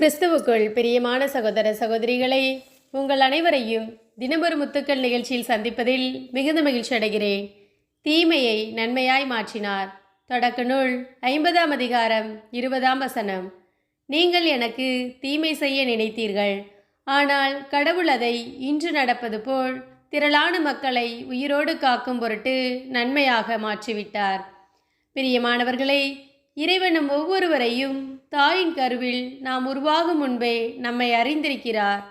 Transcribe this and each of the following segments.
கிறிஸ்துவுக்குள் பிரியமான சகோதர சகோதரிகளை உங்கள் அனைவரையும் தினமொரு முத்துக்கள் நிகழ்ச்சியில் சந்திப்பதில் மிகுந்த மகிழ்ச்சி அடைகிறேன். தீமையை நன்மையாய் மாற்றினார். தொடக்க நூல் ஐம்பதாம் அதிகாரம் இருபதாம் வசனம். நீங்கள் எனக்கு தீமை செய்ய நினைத்தீர்கள். ஆனால் கடவுள் அதை இன்று நடப்பது போல் திரளான மக்களை உயிரோடு காக்கும் பொருட்டு நன்மையாக மாற்றிவிட்டார். பிரியமானவர்களை இறைவனும் ஒவ்வொருவரையும் தாயின் கருவில் நாம் உருவாகும் முன்பே நம்மை அறிந்திருக்கிறார்.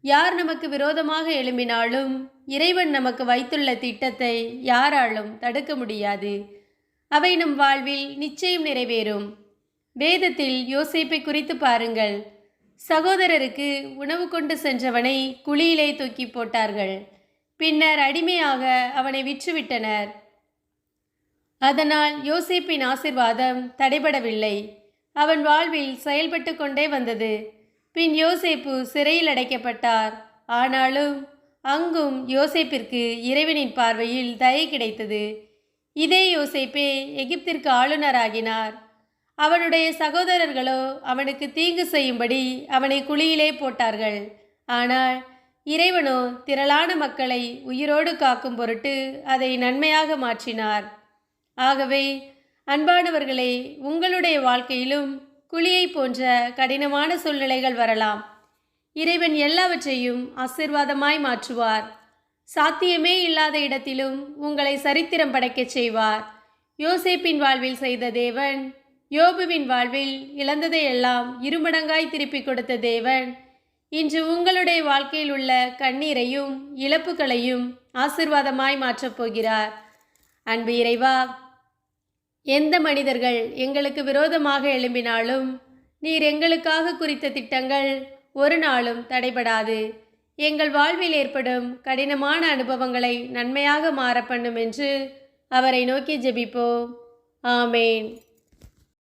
யார் நமக்கு விரோதமாக எழும்பினாலும் இறைவன் நமக்கு வைத்துள்ள திட்டத்தை யாராலும் தடுக்க முடியாது. அவை நம் வாழ்வில் நிச்சயம் நிறைவேறும். வேதத்தில் யோசிப்பை குறித்து பாருங்கள். சகோதரருக்கு உணவு கொண்டு சென்றவனை குழியிலே தூக்கி போட்டார்கள். பின்னர் அடிமையாக அவனை விற்றுவிட்டனர். அதனால் யோசிப்பின் ஆசிர்வாதம் தடைபடவில்லை. அவன் வாழ்வில் செயல்பட்டு கொண்டே வந்தது. பின் யோசேப்பு சிறையில் அடைக்கப்பட்டார். ஆனாலும் அங்கும் யோசேப்பிற்கு இறைவனின் பார்வையில் தயை கிடைத்தது. இதே யோசேப்பே எகிப்திற்கு ஆளுநராகினார். அவனுடைய சகோதரர்களோ அவனுக்கு தீங்கு செய்யும்படி அவனை குழியிலே போட்டார்கள். ஆனால் இறைவனோ திரளான மக்களை உயிரோடு காக்கும் பொருட்டு அதை நன்மையாக மாற்றினார். ஆகவே அன்பானவர்களே உங்களுடைய வாழ்க்கையிலும் குழியை போன்ற கடினமான சூழ்நிலைகள் வரலாம். இறைவன் எல்லாவற்றையும் ஆசிர்வாதமாய் மாற்றுவார். சாத்தியமே இல்லாத இடத்திலும் உங்களை சரித்திரம் படைக்கச் செய்வார். யோசேப்பின் வாழ்வில் செய்த தேவன் யோபுவின் வாழ்வில் இழந்ததையெல்லாம் இருமடங்காய் திருப்பிக் கொடுத்த தேவன் இன்று உங்களுடைய வாழ்க்கையில் உள்ள கண்ணீரையும் இழப்புகளையும் ஆசிர்வாதமாய் மாற்றப் போகிறார். அன்பு இறைவா எந்த மனிதர்கள் எங்களுக்கு விரோதமாக எழும்பினாலும் நீர் எங்களுக்காக குறித்த திட்டங்கள் ஒரு நாளும் தடைபடாது. எங்கள் வாழ்வில் ஏற்படும் கடினமான அனுபவங்களை நன்மையாக மாற பண்ணும் என்று அவரை நோக்கி ஜெபிப்போம். ஆமேன்.